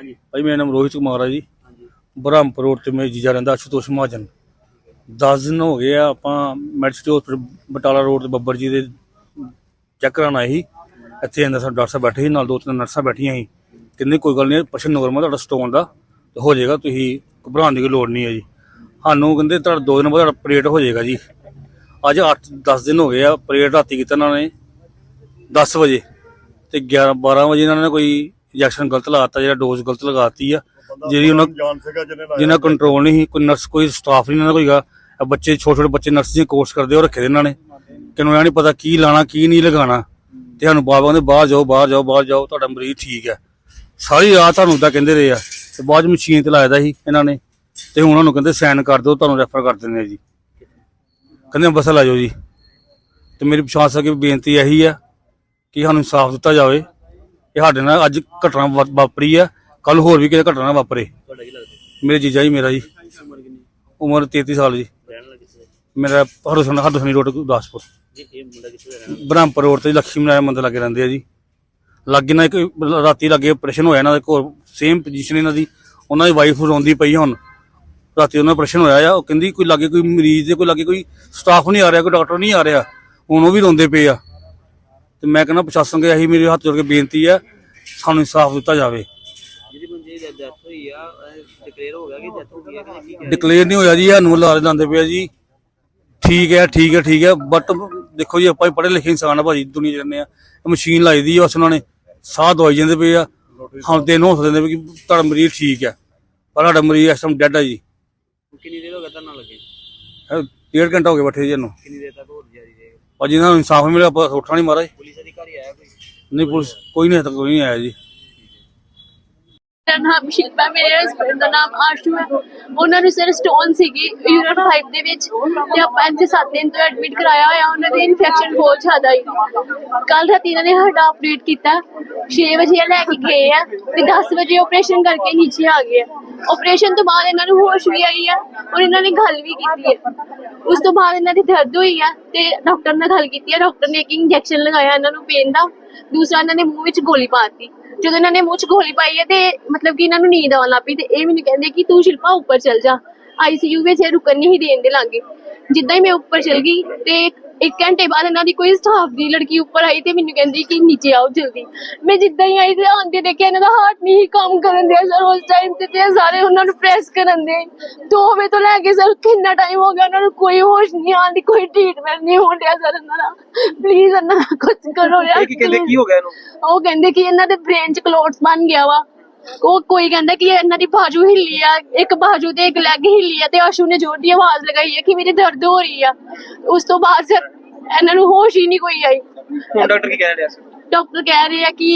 ਹਾਂਜੀ। ਭਾਈ ਮੇਰਾ ਨਾਮ ਰੋਹਿਤ ਕੁਮਾਰ ਹੈ ਜੀ। ਹਾਂਜੀ। ਬ੍ਰਹਮਪੁਰ ਰੋਡ ਤੇ ਮੇਰਾ ਜੀਜਾ ਰਹਿੰਦਾ ਅਸ਼ੂਤੋਸ਼ ਮਹਾਜਨ। 10 ਦਿਨ ਹੋ ਗਏ ਆ ਆਪਾਂ ਮੈਡੀਸਿਟੀ ਹਸਪੀਟਲ ਬਟਾਲਾ ਰੋਡ ਤੇ ਬੱਬਰ ਜੀ ਦੇ ਚੈੱਕ ਕਰਾਉਣ ਆਏ ਸੀ। ਇੱਥੇ ਅੰਦਰ ਸਾਡੇ ਡਾਕਟਰ ਸਾਹਿਬ ਬੈਠੇ ਸੀ ਨਾਲ ਦੋ ਤਿੰਨ ਨਰਸਾਂ ਬੈਠੀਆਂ ਸੀ। ਕਹਿੰਦੇ ਕੋਈ ਗੱਲ ਨਹੀਂ ਪਸ਼ਨ ਨੋਰਮਲ ਤੁਹਾਡਾ ਸਟੋਨ ਦਾ ਤੇ ਹੋ ਜਾਏਗਾ ਤੁਸੀਂ ਘਬਰਾਉਣ ਦੀ ਕੋਈ ਲੋੜ ਨਹੀਂ ਹੈ ਜੀ। ਸਾਨੂੰ ਕਹਿੰਦੇ ਤੁਹਾਡਾ ਦੋ ਦਿਨ ਬਾਅਦ ਤੁਹਾਡਾ ਆਪਰੇਟ ਹੋ ਜਾਏਗਾ ਜੀ। ਅੱਜ 8 10 ਦਿਨ ਹੋ ਗਏ ਆ ਆਪਰੇਟ ਰਾਤੀ ਕੀਤਾ ਇਹਨਾਂ ਨੇ 10 ਵਜੇ ਤੇ 11 12 ਵਜੇ ਇਹਨਾਂ ਨੇ ਕੋਈ ਇੰਜੈਕਸ਼ਨ ਗਲਤ ਲਾਤਾ ਜਿਹੜਾ ਡੋਜ਼ ਗਲਤ ਲਗਾਤੀ ਆ ਜਿਹੜੀ ਉਹਨਾਂ ਜਾਨ ਸੀਗਾ ਜਿਹਨੇ ਲਾਇਆ ਜਿਨ੍ਹਾਂ ਕੰਟਰੋਲ ਨਹੀਂ ਸੀ ਕੋਈ ਨਰਸ ਕੋਈ ਸਟਾਫ ਨਹੀਂ ਇਹਨਾਂ ਦਾ ਕੋਈਗਾ ਇਹ ਬੱਚੇ ਛੋਟੇ ਛੋਟੇ ਬੱਚੇ ਨਰਸ ਦੇ ਕੋਰਸ ਕਰਦੇ ਉਹ ਰੱਖੇ ਦੇ ਇਹਨਾਂ ਨੇ। ਕਿਨੂੰ ਇਹ ਨਹੀਂ ਪਤਾ ਕੀ ਲਾਣਾ ਕੀ ਨਹੀਂ ਲਗਾਉਣਾ ਤੇ ਸਾਨੂੰ ਬਾਬਾ ਕਹਿੰਦੇ ਬਾਹਰ ਜਾਓ ਬਾਹਰ ਜਾਓ ਬਾਹਰ ਜਾਓ ਤੁਹਾਡਾ ਮਰੀਜ਼ ਠੀਕ ਹੈ ਸਾਰੀ ਰਾਤ ਤੁਹਾਨੂੰ ਤਾਂ ਕਹਿੰਦੇ ਰਹੇ ਆ। ਤੇ ਬਾਅਦ 'ਚ ਮਸ਼ੀਨ ਤੇ ਲਾਇਦਾ ਸੀ ਇਹਨਾਂ ਨੇ। ਤੇ ਹੁਣ ਉਹਨਾਂ ਨੂੰ ਕਹਿੰਦੇ ਸਾਈਨ ਕਰ ਦਿਓ ਤੁਹਾਨੂੰ ਰੈਫਰ ਕਰ ਦਿੰਦੇ ਆ ਜੀ। ਕਹਿੰਦੇ ਅੰਬਰਸਰ ਲੈ ਜਾਓ ਜੀ। ਤੇ ਮੇਰੀ ਪ੍ਰਸ਼ਾਸਨ ਅੱਗੇ ਬੇਨਤੀ ਇਹੀ ਆ ਕਿ ਸਾਨੂੰ ਇਨਸਾਫ ਦਿੱਤਾ ਜਾਵੇ। ਇਹ ਸਾਡੇ ਨਾਲ ਅੱਜ ਘਟਨਾ ਵਾ- ਵਾਪਰੀ ਆ। ਕੱਲ ਹੋਰ ਵੀ ਕਿਤੇ ਘਟਨਾ ਵਾਪਰੇ। ਤੁਹਾਡਾ ਕੀ ਲੱਗਦਾ ਮੇਰੇ ਜੀਜਾ ਜੀ ਮੇਰਾ ਜੀ। ਉਮਰ ਕਿੰਨੀ ਉਮਰ 33 ਸਾਲ ਜੀ। ਰਹਿਣ ਵਾਲਾ ਕਿੱਥੇ ਦਾ? ਮੇਰਾ ਹਰਸਨ ਹਰਦਸਨੀ ਰੋਡ ਗੁਰਦਾਸਪੁਰ। ਜੀ ਇਹ ਮੁੰਡਾ ਕਿੱਥੇ ਦਾ ਰਹਿਣ ਵਾਲਾ? ਬ੍ਰਹਮਪੁਰ ਰੋਡ ਤੇ ਲక్ష్ਮੀ ਨਾਰਾਇਣ ਮੰਦਿਰ ਲੱਗੇ ਰਹਿੰਦੇ ਆ ਜੀ। ਲੱਗੇ ਨਾ ਇੱਕ ਰਾਤੀ ਲੱਗੇ ਆਪਰੇਸ਼ਨ ਹੋਇਆ ਇਹਨਾਂ ਦਾ ਕੋਲ ਸੇਮ ਪੋਜੀਸ਼ਨ ਇਹਨਾਂ ਦੀ। ਉਹਨਾਂ ਦੀ ਵਾਈਫ ਰੋਂਦੀ ਪਈ ਆ ਹੁਣ। ਰਾਤੀ ਉਹਨਾਂ ਦਾ ਆਪਰੇਸ਼ਨ ਹੋਇਆ ਆ। ਉਹ ਕਹਿੰਦੀ ਕੋਈ ਲਾਗੇ ਕੋਈ ਮਰੀਜ਼ ਦੇ ਕੋਈ ਲਾਗੇ ਕੋਈ ਸਟਾਫ ਨਹੀਂ ਆ ਰਿਹਾ ਕੋਈ ਡਾਕਟਰ ਨਹੀਂ ਆ ਰਿਹਾ। ਹੁਣ ਉਹ ਵੀ ਰੋਂਦੇ ਪਏ ਆ। ਤੇ ਮੈਂ ਕਹਿੰਦਾ ਪ੍ਰਸ਼ਾਸਨ ਕੇ ਇਹੀ ਮੇਰੇ ਹੱਥ ਜੋੜ ਕੇ ਬੇਨਤੀ ਆ ਸਾਨੂੰ ਇਨਸਾਫ ਦਿੱਤਾ ਜਾਵੇ। ਜਿਹਦੀ ਬੰਦੇ ਦੀ ਡੈਥ ਹੋਈ ਆ ਡਿਕਲੇਅਰ ਹੋ ਗਿਆ ਕਿ ਡੈਥ ਹੋ ਗਈ ਹੈ ਕਿ ਕੀ ਕਹਿ ਡਿਕਲੇਅਰ ਨਹੀਂ ਹੋਇਆ ਜੀ ਸਾਨੂੰ ਲਾਰੇ ਲਾਉਂਦੇ ਪਿਆ ਜੀ। ਠੀਕ ਹੈ ਠੀਕ ਹੈ ਠੀਕ ਹੈ ਬਟ ਦੇਖੋ ਜੀ ਆਪਾਂ ਪੜ੍ਹੇ ਲਿਖੇ ਇਨਸਾਨ ਆ ਭਾਜੀ ਦੁਨੀਆ 'ਚ ਰਹਿੰਦੇ ਆ ਮਸ਼ੀਨ ਲਾਈ ਦੀ ਆ ਉਹਨਾਂ ਨੇ ਸਾਹ ਦਵਾਈ ਜਾਂਦੇ ਪਏ ਆ। ਹੁਣ ਤੇ ਇਹਨੂੰ ਹੌਸਲੇ ਦਿੰਦੇ ਪਏ ਕਿ ਤੁਹਾਡਾ ਮਰੀਜ਼ ਠੀਕ ਹੈ ਪਰ ਸਾਡਾ ਮਰੀਜ਼ ਇਸ ਟਾਈਮ ਡੈਡ ਆ ਜੀ। ਕਿੰਨੀ ਦੇਰ ਹੋ ਗਿਆ ਤੁਹਾਨੂੰ ਲੱਗੇ? ਇਹ ਡੇਢ ਘੰਟਾ ਹੋ ਗਿਆ ਬੈਠੇ ਜੀ ਇਹਨੂੰ। ਕਿੰਨੀ ਦੇਰ ਤੱਕ ਹੋਰ ਭਾਜੀ ਇਹਨਾਂ ਨੂੰ ਇਨਸਾਫ ਮਿਲਿਆ ਆਪਾਂ ਉੱਠਣਾ ਨਹੀਂ ਮਾਰਾ ਜੀ ਪੁਲਿਸ ਅਧਿਕਾਰੀ ਆਇਆ ਕੋਈ? ਨਹੀਂ ਪੁਲਿਸ ਕੋਈ ਨਹੀਂ ਹਜੇ ਤੱਕ ਕੋਈ ਨਹੀਂ ਆਇਆ ਜੀ। ਮੇਰਾ ਨਾਮ ਸ਼ਿਲਪਾ ਮੇਰੇ ਹਸਬੰਦ ਦਾ ਨਾਮ ਆਸ਼ੂ ਹੈ। ਉਹਨਾਂ ਨੂੰ ਸਿਰ ਸਟੋਨ ਸੀਗੀ ਯੂਰਿਨ ਪਾਈਪ ਦੇ ਵਿੱਚ। ਤੇ ਆਪਾਂ ਇੱਥੇ 7 ਦਿਨ ਤੋਂ ਐਡਮਿਟ ਕਰਾਇਆ ਹੋਇਆ ਉਹਨਾਂ ਦੇ ਇਨਫੈਕਸ਼ਨ ਬਹੁਤ ਜ਼ਿਆਦਾ ਹੈ ਕੱਲ ਰਾਤੀ ਇਹਨਾਂ ਨੇ ਸਾਡਾ ਆਪਰੇਟ ਕੀਤਾ। 6 ਵਜੇ ਲੈ ਕੇ ਗਏ ਆ ਤੇ 10 ਵਜੇ ਆਪਰੇਸ਼ਨ ਕਰਕੇ ਨੀਚੇ ਆ ਗਏ ਆਪਰੇਸ਼ਨ ਤੋਂ ਬਾਅਦ ਇਹਨਾਂ ਨੂੰ ਹੋਸ਼ ਵੀ ਆਈ ਆ ਔਰ ਇਹਨਾਂ ਨੇ ਗੱਲ ਵੀ ਕੀਤੀ ਹੈ ਉਸ ਤੋਂ ਬਾਅਦ ਇਹਨਾਂ ਦੀ ਦਰਦ ਹੋਈ ਆ ਤੇ ਡਾਕਟਰ ਨਾਲ ਗੱਲ ਕੀਤੀ ਆ। ਡਾਕਟਰ ਨੇ ਇੱਕ ਇੰਜੈਕਸ਼ਨ ਲਗਾਇਆ ਇਹਨਾਂ ਨੂੰ ਪੇਨ ਦਾ। ਦੂਸਰਾ ਇਹਨਾਂ ਨੇ ਮੂੰਹ ਵਿੱਚ ਗੋਲੀ ਪਾਤੀ ਜਦੋਂ ਇਹਨਾਂ ਨੇ ਮੂੰਹ 'ਚ ਗੋਲੀ ਪਾਈ ਹੈ ਤੇ ਮਤਲਬ ਕਿ ਇਹਨਾਂ ਨੂੰ ਨੀਂਦ ਆਉਣ ਲੱਗ ਪਈ ਤੇ ਇਹ ਮੈਨੂੰ ਕਹਿੰਦੇ ਕਿ ਤੂੰ ਸ਼ਿਲਪਾ ਉੱਪਰ ਚੱਲ ਜਾ। ਆਈਸੀਯੂ ਵਿੱਚ ਇਹ ਰੁਕਣ ਨਹੀਂ ਦੇਣ ਦੇ ਲਾਗੇ। ਜਿੱਦਾਂ ਹੀ ਮੈਂ ਉੱਪਰ ਚਲ ਗਈ ਤੇ ਇੱਕ ਘੰਟੇ ਬਾਅਦ ਇਹਨਾਂ ਦੀ ਕੋਈ ਸਟਾਫ ਦੀ ਲੜਕੀ ਉੱਪਰ ਆਈ ਤੇ ਮੈਨੂੰ ਕਹਿੰਦੀ ਕਿ ਨੀਚੇ ਆਓ ਜਲਦੀ। ਮੈਂ ਜਿੱਦਾਂ ਹੀ ਆਈ ਤੇ ਆਂਦੇ ਦੇਖਿਆ ਇਹਨਾਂ ਦਾ ਹਾਰਟ ਨਹੀਂ ਕੰਮ ਕਰਨ ਦਿਆ ਸਰ ਉਸ ਟਾਈਮ ਤੇ ਤੇ ਸਾਰੇ ਉਹਨਾਂ ਨੂੰ ਪ੍ਰੈਸ ਕਰਨ ਦੇ। ਦੋ ਵਜੇ ਤੋਂ ਲੈ ਕੇ ਸਰ ਕਿੰਨਾ ਟਾਈਮ ਹੋ ਗਿਆ ਉਹਨਾਂ ਨੂੰ ਕੋਈ ਹੋਸ਼ ਨਹੀਂ ਆਉਂਦੀ ਕੋਈ ਟ੍ਰੀਟਮੈਂਟ ਨਹੀਂ ਹੋਣ ਡਿਆ ਸਰ ਇਹਨਾਂ ਦਾ। ਪਲੀਜ਼ ਇਹਨਾਂ ਕੁਝ ਕਰੋ ਯਾਰ ਕੀ ਕਹਿੰਦੇ ਕੀ ਹੋ ਗਿਆ ਇਹਨੂੰ? ਉਹ ਕਹਿੰਦੇ ਕਿ ਇਹਨਾਂ ਦੇ ਬ੍ਰੇਨ 'ਚ ਕਲੋਟਸ ਬਣ ਗਿਆ ਵਾ। ਉਹ ਕੋਈ ਕਹਿੰਦਾ ਕਿ ਇਹਨਾਂ ਦੀ ਬਾਜੂ ਹਿੱਲੀ ਆ ਇੱਕ ਬਾਜੂ ਤੇ ਇੱਕ ਲੈਗ ਹਿੱਲੀ ਆ ਤੇ ਆਸ਼ੂ ਨੇ ਜ਼ੋਰ ਦੀ ਆਵਾਜ਼ ਲਗਾਈ ਹੈ ਕਿ ਮੇਰੀ ਦਰਦ ਹੋ ਰਹੀ ਆ। ਉਸ ਤੋਂ ਬਾਅਦ ਫਿਰ ਇਹਨਾਂ ਨੂੰ ਹੋਸ਼ ਹੀ ਨਹੀਂ ਕੋਈ ਆਈ। ਹੁਣ ਡਾਕਟਰ ਕੀ ਕਹਿ ਰਿਹਾ ਸੀ? ਡਾਕਟਰ ਕਹਿ ਰਹੇ ਆ ਕਿ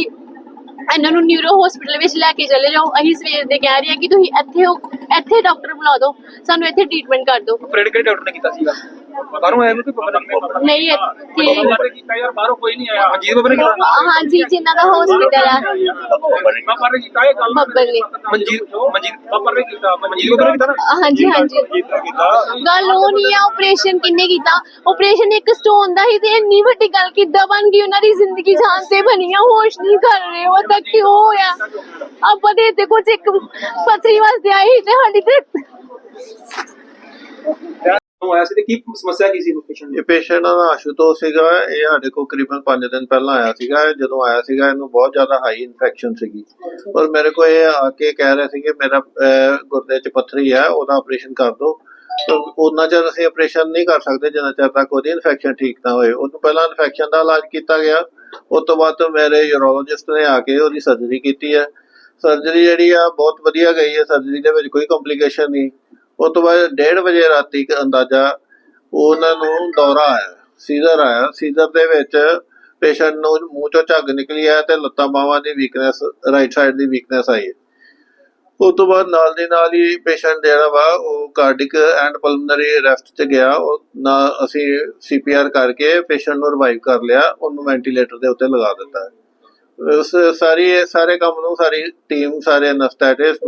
ਇਹਨਾਂ ਨੂੰ ਨਿਊਰੋ ਹਸਪੀਟਲ ਵਿੱਚ ਲੈ ਕੇ ਚਲੇ ਜਾਓ। ਅਸੀਂ ਸਵੇਰ ਦੇ ਕਹਿ ਰਹੇ ਆ ਕਿ ਤੁਸੀਂ ਇੱਥੇ ਹੋ ਇੱਥੇ ਡਾਕਟਰ ਬੁਲਾ ਦਿਓ ਸਾਨੂੰ ਇੱਥੇ ਟ੍ਰੀਟਮੈਂਟ ਕਰ ਦਿਓ। ਆਪਰੇਟ ਕਿਹੜੇ ਡਾਕਟਰ ਨੇ ਕੀਤਾ ਸੀਗਾ? ਬਾਹਰੋਂ ਆਇਆ ਨੂੰ ਕੋਈ ਪਤਾ ਨਹੀਂ ਨਹੀਂ ਇੱਥੇ ਕੀਤਾ ਯਾਰ ਬਾਹਰੋਂ ਕੋਈ ਨਹੀਂ ਆਇਆ। ਮਨਜੀਤ ਬਾਬਾ ਨੇ ਕੀਤਾ? ਹਾਂਜੀ ਜਿਨ੍ਹਾਂ ਦਾ ਹਸਪੀਟਲ ਆ। ਬਾਬਾ ਨੇ ਕੀਤਾ ਇਹ ਗੱਲ ਬੱਬਲ ਨੇ। ਮਨਜੀਤ ਮਨਜੀਤ ਬਾਬਾ ਨੇ ਕੀਤਾ। ਮਨਜੀਤ ਬਾਬਾ ਨੇ ਕੀਤਾ ਨਾ? ਹਾਂਜੀ ਹਾਂਜੀ। ਗੱਲ ਉਹ ਨਹੀਂ ਆ ਆਪਰੇਸ਼ਨ ਕਿੰਨੇ ਕੀਤਾ? ਆਪਰੇਸ਼ਨ ਇੱਕ ਸਟੋਨ ਦਾ ਹੀ ਤੇ ਇੰਨੀ ਵੱਡੀ ਗੱਲ ਕਿੱਦਾਂ ਬਣ ਗਈ? ਉਹਨਾਂ ਦੀ ਜ਼ਿੰਦਗੀ ਜਾਨ ਤੇ ਬਣੀ ਆ ਹੋਸ਼ ਨਹੀਂ ਕਰ ਰਹੇ ਉਹ ਤਾਂ ਕਿਉਂ ਹੋਇਆ? ਆਪਾਂ ਦੇ ਤੇ ਕੁਝ ਇੱਕ ਪਥਰੀ ਵਾਸਤੇ ਆਈ ਤੇ ਸਾਡੀ ਤੇ ਆਇਆ ਸੀ ਤੇ ਕੀ ਸਮੱਸਿਆ ਕੀ ਸੀ ਪੇਸ਼ੈਂਟ ਇਹ ਪੇਸ਼ੈਂਟ ਦਾ ਆਸ਼ੂਤੋਸ਼ ਸੀਗਾ, ਇਹ ਸਾਡੇ ਕੋਲ ਕਰੀਬਨ 5 ਦਿਨ ਪਹਿਲਾਂ ਆਇਆ ਸੀਗਾ ਜਦੋਂ ਆਇਆ ਸੀਗਾ ਇਹਨੂੰ ਬਹੁਤ ਜ਼ਿਆਦਾ ਹਾਈ ਇਨਫੈਕਸ਼ਨ ਸੀਗੀ। ਔਰ ਮੇਰੇ ਕੋਲ ਇਹ ਆ ਕੇ ਕਹਿ ਰਿਹਾ ਸੀ ਕਿ ਮੇਰਾ ਗੁਰਦੇ 'ਚ ਪੱਥਰੀ ਹੈ ਉਹਦਾ ਆਪਰੇਸ਼ਨ ਕਰ ਦਿਓ ਉਹਨਾਂ ਚਿਰ ਅਸੀਂ ਆਪਰੇਸ਼ਨ ਨਹੀਂ ਕਰ ਸਕਦੇ, ਜਿੰਨਾ ਚਿਰ ਤੱਕ ਉਹਦੀ ਇਨਫੈਕਸ਼ਨ ਠੀਕ ਨਾ ਹੋਏ। ਉਹਨੂੰ ਪਹਿਲਾਂ ਇਨਫੈਕਸ਼ਨ ਦਾ ਇਲਾਜ ਕੀਤਾ ਗਿਆ, ਉਸ ਤੋਂ ਬਾਅਦ ਮੇਰੇ ਯੂਰੋਲੋਜਿਸਟ ਨੇ ਆ ਕੇ ਉਹਦੀ ਸਰਜਰੀ ਕੀਤੀ ਹੈ। ਸਰਜਰੀ ਜਿਹੜੀ ਆ, ਬਹੁਤ ਵਧੀਆ ਗਈ ਹੈ ਸਰਜਰੀ ਦੇ ਵਿੱਚ ਕੋਈ ਕੰਪਲਿਕੇਸ਼ਨ ਨਹੀਂ। ਉਸ ਤੋਂ ਬਾਅਦ 1:30 ਵਜੇ ਰਾਤੀ ਅੰਦਾਜ਼ਾ ਉਹਨਾਂ ਨੂੰ ਦੌਰਾ ਆਇਆ, ਸੀਜ਼ਰ ਆਇਆ। ਸੀਜ਼ਰ ਦੇ ਵਿੱਚ ਪੇਸ਼ੈਂਟ ਨੂੰ ਮੂੰਹ ਚੋਂ ਝੱਗ ਨਿਕਲੀ ਹੈ ਤੇ ਲੱਤਾਂ ਬਾਹਾਂ ਦੀ ਵੀਕਨੈਸ ਰਾਈਟ ਸਾਈਡ ਦੀ ਵੀਕਨੈਸ ਆਈ ਉਸ ਤੋਂ ਬਾਅਦ ਨਾਲ ਦੀ ਨਾਲ ਹੀ ਪੇਸ਼ੈਂਟ ਜਿਹੜਾ ਵਾ, ਉਹ ਕਾਰਡਿਕ ਐਂਡ ਪਲਮਨਰੀ ਰੈਸਟ ਚ ਗਿਆ। ਉਹ ਨਾ ਅਸੀਂ ਸੀਪੀਆਰ ਕਰਕੇ ਪੇਸ਼ੈਂਟ ਨੂੰ ਰਿਵਾਈਵ ਕਰ ਲਿਆ। ਉਹਨੂੰ ਵੈਂਟੀਲੇਟਰ ਦੇ ਉੱਤੇ ਲਗਾ ਦਿੱਤਾ। ਸਾਰੀ ਸਾਰੇ ਕੰਮ ਨੂੰ ਸਾਰੀ ਟੀਮ ਸਾਰੇ ਅਨਸਥੈਟਿਸਟ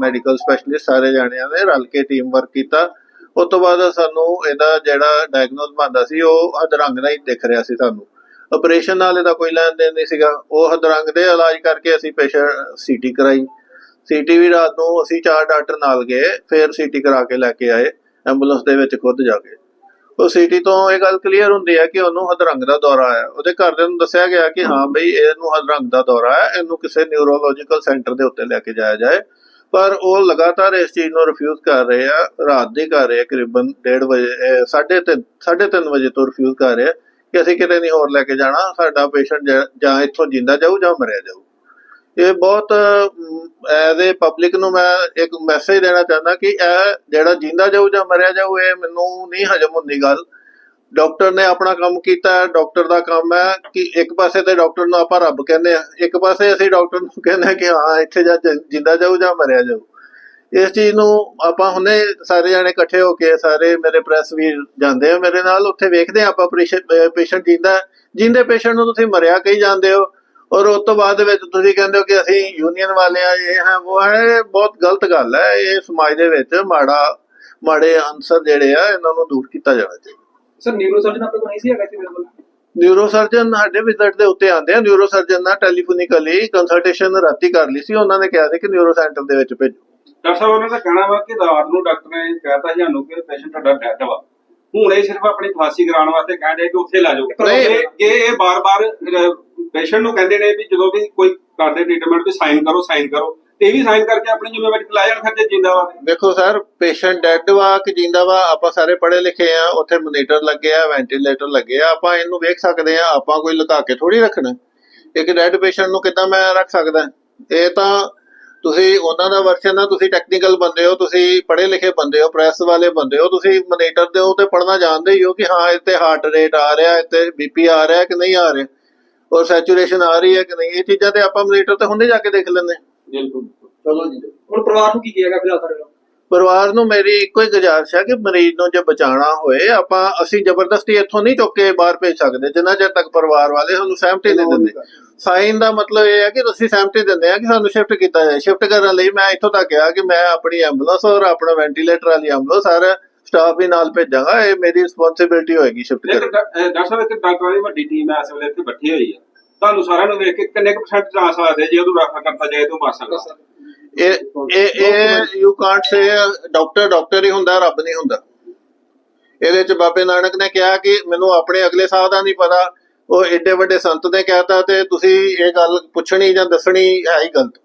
ਮੈਡੀਕਲ ਸਪੈਸ਼ਲਿਸਟ ਸਾਰੇ ਜਾਣਿਆਂ ਨੇ ਰਲ ਕੇ ਟੀਮ ਵਰਕ ਕੀਤਾ। ਉਸ ਤੋਂ ਬਾਅਦ ਸਾਨੂੰ ਇਹਦਾ ਜਿਹੜਾ ਡਾਇਗਨੋਸ ਬਣਦਾ ਸੀ, ਉਹ ਅਧਰੰਗ ਨਾਲ ਹੀ ਦਿਖ ਰਿਹਾ ਸੀ ਸਾਨੂੰ। ਆਪਰੇਸ਼ਨ ਨਾਲ ਇਹਦਾ ਕੋਈ ਲੈਣ ਦੇਣ ਨਹੀਂ ਸੀਗਾ। ਉਹ ਅਧਰੰਗ ਦੇ ਇਲਾਜ ਕਰਕੇ ਅਸੀਂ ਪੇਸ਼ੈਂਟ ਸੀਟੀ ਕਰਾਈ। ਸੀਟੀ ਵੀ ਰਾਤ ਨੂੰ ਅਸੀਂ ਚਾਰ ਡਾਕਟਰ ਨਾਲ ਗਏ, ਫਿਰ ਸੀਟੀ ਕਰਾ ਕੇ ਲੈ ਕੇ ਆਏ ਐਂਬੂਲੈਂਸ ਦੇ ਵਿੱਚ ਖੁਦ ਜਾ ਕੇ। ਉਹ ਸਿਟੀ ਤੋਂ ਇਹ ਗੱਲ ਕਲੀਅਰ ਹੁੰਦੀ ਹੈ ਕਿ ਉਹਨੂੰ ਹਦਰੰਗ ਦਾ ਦੌਰਾ ਆਇਆ ਉਹਦੇ ਘਰਦਿਆਂ ਨੂੰ ਦੱਸਿਆ ਗਿਆ ਕਿ ਹਾਂ ਬਈ ਇਹਨੂੰ ਹਦਰੰਗ ਦਾ ਦੌਰਾ ਹੈ, ਇਹਨੂੰ ਕਿਸੇ ਨਿਊਰੋਲੋਜੀਕਲ ਸੈਂਟਰ ਦੇ ਉੱਤੇ ਲੈ ਕੇ ਜਾਇਆ ਜਾਏ। ਪਰ ਉਹ ਲਗਾਤਾਰ ਇਸ ਚੀਜ਼ ਨੂੰ ਰਿਫਿਊਜ਼ ਕਰ ਰਹੇ ਆ, ਰਾਤ ਦੀ ਕਰ ਰਹੇ ਆ, ਕਰੀਬਨ 1:30 ਵਜੇ 3:30 3:30 ਵਜੇ ਤੋਂ ਰਿਫਿਊਜ਼ ਕਰ ਰਹੇ ਆ ਕਿ ਅਸੀਂ ਕਿਤੇ ਨਹੀਂ ਹੋਰ ਲੈ ਕੇ ਜਾਣਾ, ਸਾਡਾ ਪੇਸ਼ੈਂਟ ਜਾਂ ਇੱਥੋਂ ਜਿੰਦਾ ਜਾਊ ਜਾਂ ਮਰਿਆ ਜਾਊ। ਇਹ ਬਹੁਤ ਐਜ਼ ਏ ਪਬਲਿਕ ਨੂੰ ਮੈਂ ਇੱਕ ਮੈਸੇਜ ਦੇਣਾ ਚਾਹੁੰਦਾ ਕਿ ਇਹ ਜਿਹੜਾ ਜਿੰਦਾ ਜਾਊ ਜਾਂ ਮਰਿਆ ਜਾਊ, ਇਹ ਮੈਨੂੰ ਨਹੀਂ ਹਜਮ ਹੁੰਦੀ ਗੱਲ ਡਾਕਟਰ ਨੇ ਆਪਣਾ ਕੰਮ ਕੀਤਾ ਹੈ ਡਾਕਟਰ ਦਾ ਕੰਮ ਹੈ ਕਿ ਇੱਕ ਪਾਸੇ ਤੇ ਡਾਕਟਰ ਨੂੰ ਆਪਾਂ ਰੱਬ ਕਹਿੰਦੇ ਆ ਇੱਕ ਪਾਸੇ ਅਸੀਂ ਡਾਕਟਰ ਨੂੰ ਕਹਿੰਦੇ ਆ ਕਿ ਹਾਂ, ਇੱਥੇ ਜਾ ਜਿੰਦਾ ਜਾਊ ਜਾਂ ਮਰਿਆ ਜਾਊ ਇਸ ਚੀਜ਼ ਨੂੰ ਆਪਾਂ ਹੁਣੇ ਸਾਰੇ ਜਾਣੇ ਇਕੱਠੇ ਹੋ ਕੇ, ਸਾਰੇ ਮੇਰੇ ਪ੍ਰੈਸ ਵੀ ਜਾਂਦੇ ਆ ਮੇਰੇ ਨਾਲ, ਉੱਥੇ ਵੇਖਦੇ ਆ ਆਪਾਂ ਪੇਸ਼ੈਂਟ ਜਿੰਦਾ ਹੈ। ਜਿੰਦੇ ਪੇਸ਼ੈਂਟ ਨੂੰ ਤੁਸੀਂ ਮਰਿਆ ਕਹੀ ਜਾਂਦੇ ਹੋ ਔਰ ਉਸ ਤੋਂ ਬਾਅਦ ਵਿੱਚ ਤੁਸੀਂ ਕਹਿੰਦੇ ਹੋ ਕਿ ਅਸੀਂ ਯੂਨੀਅਨ ਵਾਲੇ ਆ ਇਹ ਹੈ ਉਹ ਹੈ ਬਹੁਤ ਗਲਤ ਗੱਲ ਹੈ ਇਹ ਸਮਾਜ ਦੇ ਵਿੱਚ ਮਾੜਾ ਮਾੜੇ ਅਨਸਰ ਜਿਹੜੇ ਆ ਇਹਨਾਂ ਨੂੰ ਦੂਰ ਕੀਤਾ ਜਾਣਾ ਚਾਹੀਦਾ। ਸਰ ਨਿਊਰੋ ਸਰਜਨ ਆਪਣੇ ਕੋਲ ਨਹੀਂ ਸੀ ਹੈਗਾ ਸੀ ਮੇਰੇ ਕੋਲ? ਨਿਊਰੋ ਸਰਜਨ ਸਾਡੇ ਵਿਜ਼ਿਟ ਦੇ ਉੱਤੇ ਆਉਂਦੇ ਆ ਨਿਊਰੋ ਸਰਜਨ ਨਾਲ ਟੈਲੀਫੋਨਿਕਲੀ ਕੰਸਲਟੇਸ਼ਨ ਰਾਤੀ ਕਰ ਲਈ ਸੀ ਉਹਨਾਂ ਨੇ ਕਿਹਾ ਸੀ ਕਿ ਨਿਊਰੋ ਸੈਂਟਰ ਦੇ ਵਿੱਚ ਭੇਜੋ। ਡਾਕਟਰ ਸਾਹਿਬ ਉਹਨਾਂ ਦਾ ਕਹਿਣਾ ਵਾ ਕਿ ਰਾਤ ਨੂੰ ਡਾਕਟਰ ਨੇ ਕਹਿਤਾ ਸਾਨੂੰ ਕਿ ਪੇਸ਼ੈਂਟ ਤੁਹਾਡਾ ਡੈਡ ਵਾ। ਹੁਣ ਇਹ ਸਿਰਫ ਆਪਣੀ ਖਾਸੀ ਕਰਾਉਣ ਵਾਸਤੇ ਕਹਿੰਦੇ ਕਿ ਉੱਥੇ ਲੈ ਜਾਓ। ਇਹ ਇਹ ਬਾਰ-ਬਾਰ ਪੇਸ਼ੈਂਟ ਨੂੰ ਕਹਿੰਦੇ ਨੇ ਵੀ ਜਦੋਂ ਵੀ ਕੋਈ ਕਰਦੇ ਟ੍ਰੀਟਮੈਂਟ ਤੇ ਸਾਈਨ ਕਰੋ ਸਾਈਨ ਕਰੋ ਤੇ ਇਹ ਵੀ ਸਾਈਨ ਕਰਕੇ ਆਪਣੀ ਜ਼ਿੰਮੇਵਾਰੀ ਲੈ ਜਾਣ ਫਿਰ ਜਿੰਦਾ ਵਾ। ਦੇਖੋ ਸਰ ਪੇਸ਼ੈਂਟ ਡੈਡ ਵਾ ਕਿ ਜਿੰਦਾ ਵਾ ਆਪਾਂ ਸਾਰੇ ਪੜ੍ਹੇ ਲਿਖੇ ਆ ਉੱਥੇ ਮੋਨੀਟਰ ਲੱਗੇ ਆ ਵੈਂਟੀਲੇਟਰ ਲੱਗੇ ਆ ਆਪਾਂ ਇਹਨੂੰ ਵੇਖ ਸਕਦੇ ਆ ਆਪਾਂ ਕੋਈ ਲੁਕਾ ਕੇ ਥੋੜੀ ਰੱਖਣਾ ਇੱਕ ਡੈਡ ਪੇਸ਼ੈਂਟ ਨੂੰ ਕਿੱਦਾਂ ਮੈਂ ਰੱਖ ਸਕਦਾ ਇਹ ਤਾਂ ਤੁਸੀਂ ਉਹਨਾਂ ਦਾ ਵਰਸ਼ਨ ਆ ਤੁਸੀਂ ਟੈਕਨੀਕਲ ਬੰਦੇ ਹੋ ਤੁਸੀਂ ਪੜ੍ਹੇ ਲਿਖੇ ਬੰਦੇ ਹੋ ਪ੍ਰੈਸ ਵਾਲੇ ਬੰਦੇ ਹੋ ਤੁਸੀਂ ਮੋਨੀਟਰ ਦੇ ਉੱਤੇ ਪੜ੍ਹਨਾ ਜਾਣਦੇ ਹੀ ਹੋ ਕਿ ਹਾਂ ਇੱਥੇ ਹਾਰਟ ਰੇਟ ਆ ਰਿਹਾ ਇੱਥੇ ਬੀਪੀ ਆ ਰਿਹਾ ਕਿ ਨਹੀਂ ਆ ਰਿਹਾ ਔਰ ਸੈਚੂਰੇਸ਼ਨ ਆ ਰਹੀ ਹੈ ਕਿ ਨਹੀਂ ਇਹ ਚੀਜ਼ਾਂ ਤੇ ਆਪਾਂ ਮੋਨੀਟਰ ਤੇ ਹੁੰਦੇ ਜਾ ਕੇ ਦੇਖ ਲੈਂਦੇ। ਬਿਲਕੁਲ। ਚਲੋ ਜੀ। ਹੁਣ ਪਰਿਵਾਰ ਨੂੰ ਕੀ ਕਹੇਗਾ ਤੁਹਾਡੇ ਨਾਲ? ਪਰਿਵਾਰ ਨੂੰ ਮੇਰੀ ਇੱਕੋ ਹੀ ਗੁਜ਼ਾਰਿਸ਼ ਹੈ ਕਿ ਮਰੀਜ਼ ਨੂੰ ਜੇ ਬਚਾਉਣਾ ਹੋਏ ਆਪਾਂ ਅਸੀਂ ਜ਼ਬਰਦਸਤੀ ਇੱਥੋਂ ਨਹੀਂ ਚੁੱਕ ਕੇ ਬਾਹਰ ਭੇਜ ਸਕਦੇ ਜਿੰਨਾ ਚਿਰ ਤੱਕ ਪਰਿਵਾਰ ਵਾਲੇ ਸਾਨੂੰ ਸਹਿਮਤੀ ਨਹੀਂ ਦਿੰਦੇ। ਸਾਈਨ ਦਾ ਮਤਲਬ ਇਹ ਹੈ ਕਿ ਅਸੀਂ ਸਹਿਮਤੀ ਦਿੰਦੇ ਆ ਕਿ ਸਾਨੂੰ ਸ਼ਿਫਟ ਕੀਤਾ ਜਾਏ। ਸ਼ਿਫਟ ਕਰਨ ਲਈ ਮੈਂ ਇੱਥੋਂ ਤੱਕ ਕਿਹਾ ਕਿ ਮੈਂ ਆਪਣੀ ਐਂਬੂਲੈਂਸ ਔਰ ਆਪਣਾ ਵੈਂਟੀਲੇਟਰ ਵਾਲੀ ਐਂਬੂਲੈਂਸ ਸਾਰਾ ਸਟਾਫ ਵੀ ਨਾਲ ਭੇਜਾਂਗਾ। ਇਹ ਮੇਰੀ ਰਿਸਪੌਂਸਿਬਿਲਟੀ ਹੋਏਗੀ ਸ਼ਿਫਟ ਕਰਨ ਡਾਕਟਰ ਸਾਹਿਬ ਇੱਕ ਡਾਕਟਰਾਂ ਦੀ ਵੱਡੀ ਟੀਮ ਹੈ ਇਸ ਵੇਲੇ ਇੱਥੇ ਬੈਠੀ ਹੋਈ ਹੈ। ਤੁਹਾਨੂੰ ਸਾਰਿਆਂ ਨੂੰ ਵੇਖ ਕੇ ਕਿੰਨੇ ਕੁ ਪਰਸੈਂਟ ਚਾਂਸ ਲੱਗਦੇ ਜੇ ਉਹਨੂੰ ਰੈਫਰ ਕਰਤਾ ਜਾਏ ਤਾਂ ਬਚ ਸਕਦਾ। ਇਹ ਇਹ ਇਹ you can't say doctor doctor ਹੀ ਹੁੰਦਾ ਰੱਬ ਨਹੀਂ ਹੁੰਦਾ। ਇਹਦੇ ਚ ਬਾਬੇ ਨਾਨਕ ਨੇ ਕਿਹਾ ਕਿ ਮੈਨੂੰ ਆਪਣੇ ਅਗਲੇ ਸਾਹ ਦਾ ਨਹੀਂ ਪਤਾ। ਉਹ ਏਡੇ ਵੱਡੇ ਸੰਤ ਨੇ ਕਹਿਤਾ ਤੇ ਤੁਸੀਂ ਇਹ ਗੱਲ ਪੁੱਛਣੀ ਜਾਂ ਦੱਸਣੀ ਹੈ ਹੀ ਗਲਤ।